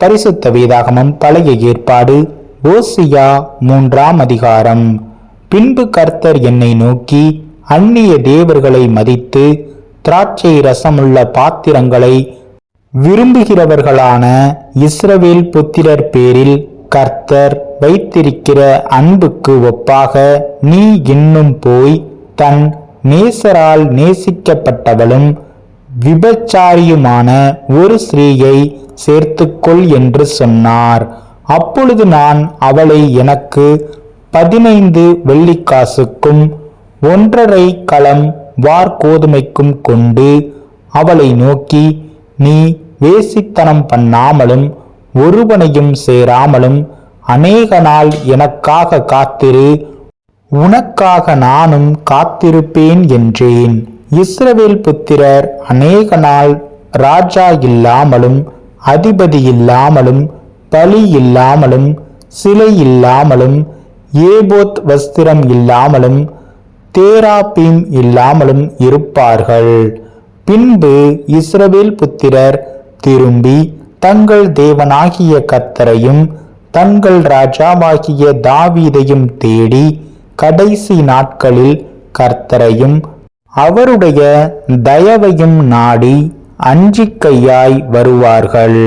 பரிசுத்த வேதாகமம் பழைய ஏற்பாடு. ஓசியா மூன்றாம் அதிகாரம். பின்பு கர்த்தர் என்னை நோக்கி அந்நிய தேவர்களை மதித்து திராட்சை ரசமுள்ள பாத்திரங்களை விரும்புகிறவர்களான இஸ்ரவேல் புத்திரர் பேரில் கர்த்தர் வைத்திருக்கிற அன்புக்கு ஒப்பாக நீ இன்னும் போய் தன் நேசரால் நேசிக்கப்பட்டவளும் விபச்சாரியுமான ஒரு ஸ்திரீயை சேர்த்துக்கொள் என்று சொன்னார். அப்பொழுது நான் அவளை எனக்கு பதினைந்து வெள்ளிக்காசுக்கும் ஒன்றரை களம் வார்கோதுமைக்கும் கொண்டு அவளை நோக்கி நீ வேசித்தனம் பண்ணாமலும் ஒருவனையும் சேராமலும் அநேக நாள் எனக்காக காத்திரு உனக்காக நானும் காத்திருப்பேன் என்றேன். இஸ்ரவேல் புத்திரர் அநேக நாள் ராஜா இல்லாமலும் அதிபதி இல்லாமலும் பலி இல்லாமலும் சிலை இல்லாமலும் ஏபோத் வஸ்திரம் இல்லாமலும் தேராபீம் இல்லாமலும் இருப்பார்கள். பின்பு இஸ்ரவேல் புத்திரர் திரும்பி தங்கள் தேவனாகிய கத்தரையும் தங்கள் ராஜாவாகிய தாவீதையும் தேடி கடைசி நாட்களில் கர்த்தரையும் அவருடைய தயவையும் நாடி அஞ்சிக்கையாய் வருவார்கள்.